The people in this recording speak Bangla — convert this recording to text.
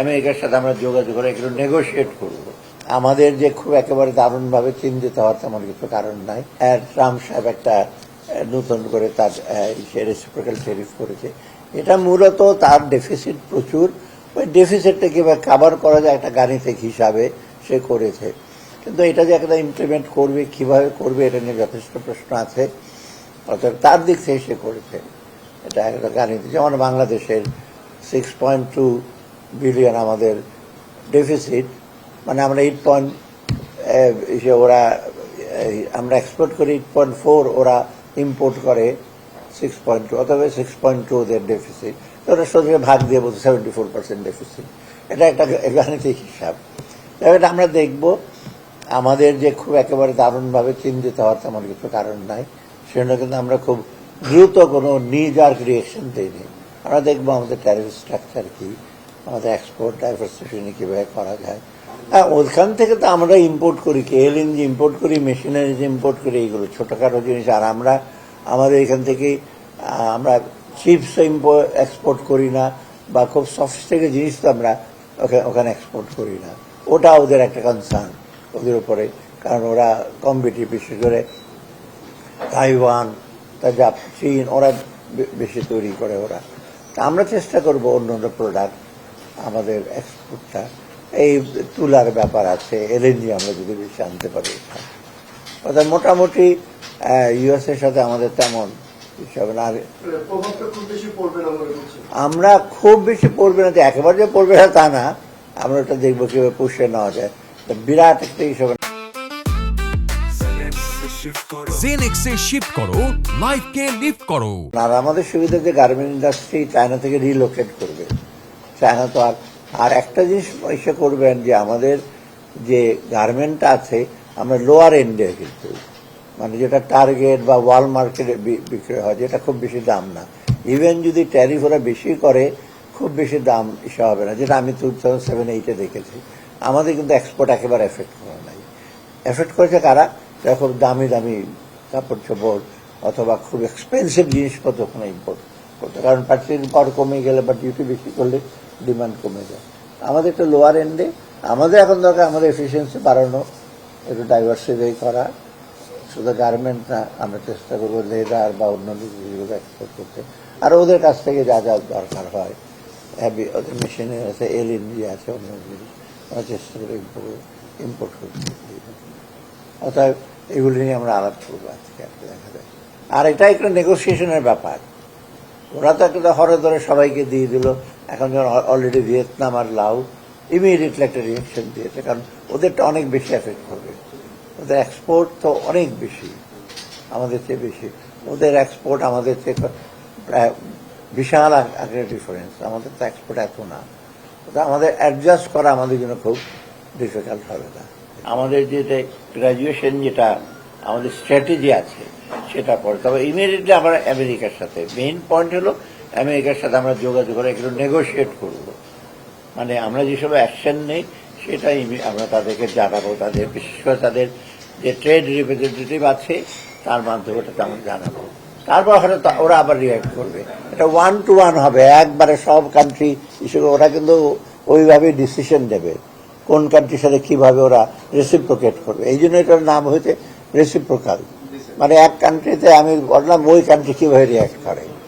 আমেরিকার সাথে আমরা যোগাযোগ করে একটু নেগোশিয়েট করব। আমাদের যে খুব একেবারে দারুণভাবে চিন্তিত হওয়ার তেমন কিছু কারণ নাই। ট্রাম্প সাহেব একটা নতুন করে তার রেসিপ্রিক্যাল টেরিফ করেছে। এটা মূলত তার ডেফিসিট প্রচুর। ওই ডেফিসিটটা কীভাবে কাভার করা যায় একটা গাণিতিক হিসাবে সে করেছে। কিন্তু এটা যে একটা ইমপ্লিমেন্ট করবে, কীভাবে করবে, এটা নিয়ে যথেষ্ট প্রশ্ন আছে। অর্থাৎ তার দিক থেকে সে করেছে। এটা একটা গাণিতিক। যেমন বাংলাদেশের সিক্স পয়েন্ট টু বিলিয়ন আমাদের ডেফিসিট মানে আমরা এইট পয়েন্ট ওরা আমরা এক্সপোর্ট করি এইট পয়েন্ট ফোর ওরা ইম্পোর্ট করে সিক্স পয়েন্ট টু অথবা সিক্স পয়েন্ট টু ওদের ডেফিসিট ওরা সোজা ভাগ দিয়ে বলছে সেভেন্টি ফোর পার্সেন্ট ডেফিসিট এটা একটা গাণিতিক হিসাব। এটা আমরা দেখব। আমাদের যে খুব একেবারে দারুণভাবে চিন্তিত হওয়ার তেমন কিছু কারণ নাই। সেজন্য কিন্তু আমরা খুব দ্রুত কোনো নিজার্ক রিয়েকশন দিইনি। আমরা দেখব আমাদের ট্যারিফ স্ট্রাকচার কি। আমাদের এক্সপোর্ট ডাইভার্সিফিকেশন কীভাবে করা যায়। হ্যাঁ ওখান থেকে তো আমরা ইম্পোর্ট করি কেএলএনজি ইম্পোর্ট করি মেশিনারিজ ইম্পোর্ট করি, এইগুলো ছোটোখাটো জিনিস। আর আমরা, আমাদের এখান থেকে আমরা চিপস এক্সপোর্ট করি না, বা খুব সফিস্টিকেট জিনিস তো আমরা ওখা- ওখানে এক্সপোর্ট করি না। ওটা ওদের একটা কনসার্ন ওদের উপরে। কারণ ওরা কম্পিটিভ বিশেষ করে তাইওয়ান চীন, ওরা বেশি তৈরি করে ওরা। তা আমরা চেষ্টা করব অন্য অন্য প্রোডাক্ট আমাদের এক্সপোর্টটা। এই তুলার ব্যাপার আছে এলএনজি আমরা যদি বেশি আনতে পারি। অর্থাৎ মোটামুটি ইউএসএর সাথে আমাদের তেমন মনে আমরা খুব বেশি পড়বে না যে একেবারে যে পড়বে না তা না। আমরা ওটা দেখব কীভাবে পুষে নেওয়া যায়। তা বিরাট একটা হিসাবে জেনেক্সে শিফট করো লাইফকে লিফট করো। আর আমাদের সুবিধা যে গার্মেন্ট ইন্ডাস্ট্রি চায়না থেকে রিলোকেট করবে চায়না তো আর আর একটা জিনিস এসে করবেন যে আমাদের যে গার্মেন্টটা আছে, আমরা লোয়ার এন্ডে কিন্তু মানে যেটা টার্গেট বা ওয়াল মার্কেটে বিক্রি হয়, যেটা খুব বেশি দাম না। ইভেন যদি ট্যারিফ ওরা বেশি করে, খুব বেশি দাম ইসে হবে না, যেটা আমি টু থাউজেন্ড সেভেন এইটে দেখেছি। আমাদের কিন্তু এক্সপোর্ট একেবারে এফেক্ট করে নাই। এফেক্ট করেছে কারা? যারা খুব দামি দামি কাপড় চোপড় অথবা খুব এক্সপেন্সিভ জিনিসপত্র ওখানে ইম্পোর্ট করতে কারণ পার্সেন্ট পাওয়ার কমে গেলে বা ডিউটি বেশি করলে ডিমান্ড কমে যায়। আমাদের একটু লোয়ার এন্ডে আমাদের এখন দরকার আমাদের এফিসিয়েন্সি বাড়ানো, একটু ডাইভার্সিফাই করা। শুধু গার্মেন্ট না, আমরা চেষ্টা করব লেদার বা অন্য জিনিসগুলো এক্সপোর্ট করতে। আর ওদের কাছ থেকে যা যা দরকার হয়। হ্যাভি ওদের মেশিনে আছে এল এলএনজি আছে, অন্য জিনিস। আমরা চেষ্টা করি ইম্পোর্ট ইম্পোর্ট করতে অতএব এগুলি নিয়ে আমরা আলাপ করব আজকে, দেখা যায় আর এটা একটা নেগোসিয়েশনের ব্যাপার। ওরা তো একটা হরে ধরে সবাইকে দিয়ে দিল। এখন যখন অলরেডি ভিয়েতনাম আর লাউ ইমিডিয়েটলি একটা রিয়েকশন দিয়েছে, কারণ ওদেরটা অনেক বেশি এফেক্ট করবে ওদের এক্সপোর্ট তো অনেক বেশি, আমাদের চেয়ে বেশি। ওদের এক্সপোর্ট আমাদের চেয়ে প্রায় বিশাল আকারের ডিফারেন্স আমাদের তো এক্সপোর্ট এত না। আমাদের অ্যাডজাস্ট করা আমাদের জন্য খুব ডিফিকাল্ট হবে না। আমাদের যেটা গ্রাজুয়েশন যেটা, আমাদের স্ট্র্যাটেজি আছে সেটা পরে। তবে ইমিডিয়েটলি আমরা আমেরিকার সাথে। মেইন পয়েন্ট হলো আমেরিকার সাথে আমরা যোগাযোগ করে একটু নেগোশিয়েট করব। মানে আমরা যেসব অ্যাকশন নেই, সেটাই আমরা তাদেরকে জানাব। তাদের বিশেষ করে তাদের যে ট্রেড রিপ্রেজেন্টেটিভ আছে, তার মাধ্যমে ওটাতে আমরা জানাব। তারপর হয়তো ওরা আবার রিয়াক্ট করবে। এটা ওয়ান টু ওয়ান হবে। একবারে সব কান্ট্রি হিসেবে ওরা কিন্তু ওইভাবে ডিসিশন দেবে। কোন কান্ট্রির সাথে কীভাবে ওরা রেসিপ্রোকেট করবে। এই জন্য এটার নাম হয়েছে রেসিপ্রোকাল মানে এক কান্ট্রিতে আমি বললাম ওই কান্ট্রি কীভাবে রিয়াক্ট করে?